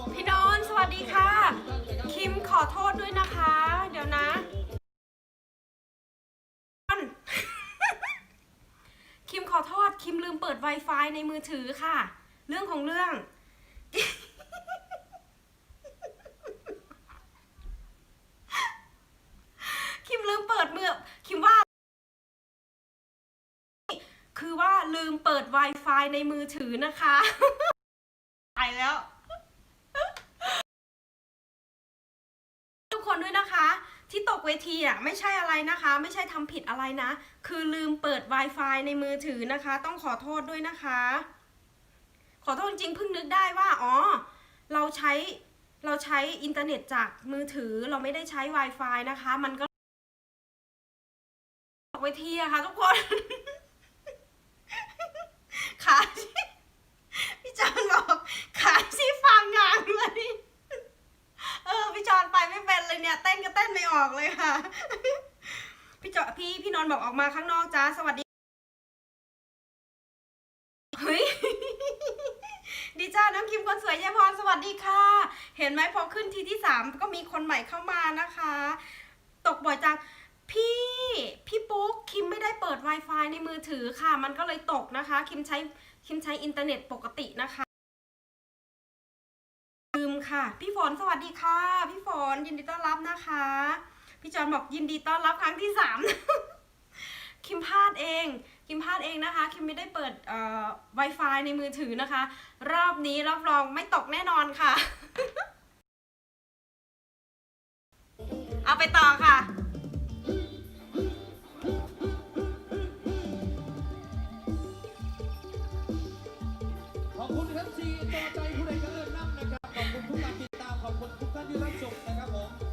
ดีค่ะ คิมขอโทษด้วยนะคะ เดี๋ยวนะ คิมขอโทษ คิมลืมเปิด Wi-Fi ในมือถือค่ะ เรื่องของเรื่อง คิมลืมเปิดมือ คิมว่า คือว่าลืมเปิด Wi-Fi ในมือถือนะคะ ไปแล้ว ทุกคน ด้วยนะคะ ที่ตกเวทีอะไม่ใช่อะไรนะคะ ไม่ใช่ทำผิดอะไรนะ คือลืมเปิด Wi-Fi ในมือถือนะคะ ต้องขอโทษด้วยนะคะ ขอโทษจริงเพิ่งนึกได้ว่าอ๋อเราใช้เราใช้อินเทอร์เน็ตจากมือถือเราไม่ได้ใช้ Wi-Fi นะคะ มันก็ตกเวทีอะค่ะทุกคน ขายพี่จอนบอกขายที่ฟังงานเลย เออพี่จอนไปไม่เป็นเลยเนี่ย เต้นก็เต้นไม่ ออกเลยค่ะ พี่จอพี่พี่นนท์บอกออกมาข้างนอกจ้าสวัสดีเฮ้ยดีจ้าน้องคิมคนสวยยายพรสวัสดีค่ะ เห็นไหมพอขึ้นทีที่สามก็มีคนใหม่เข้ามานะคะ ตกบ่อยจังพี่พี่ปุ๊กคิมไม่ได้เปิด Wi-Fi ในมือถือค่ะ มันก็เลยตกนะคะ คิมใช้คิมใช้อินเทอร์เน็ตปกตินะคะลืมค่ะ พี่ฝนสวัสดีค่ะ พี่ฝนยินดีต้อนรับนะคะ พี่จอนบอกยินดีต้อนรับครั้งที่สาม คิมพลาดเอง คิมพลาดเองนะคะ คิมไม่ได้เปิดเอ่อ Wi-Fi ในมือถือนะคะ รอบนี้รับรองไม่ตกแน่นอนค่ะ เอาไปต่อค่ะขอบคุณครับซีต่อใจผู้ใดก็เอิญนั่งนะครับ ขอบคุณทุกการติดตาม ขอบคุณทุกท่านที่รับชมนะครับผม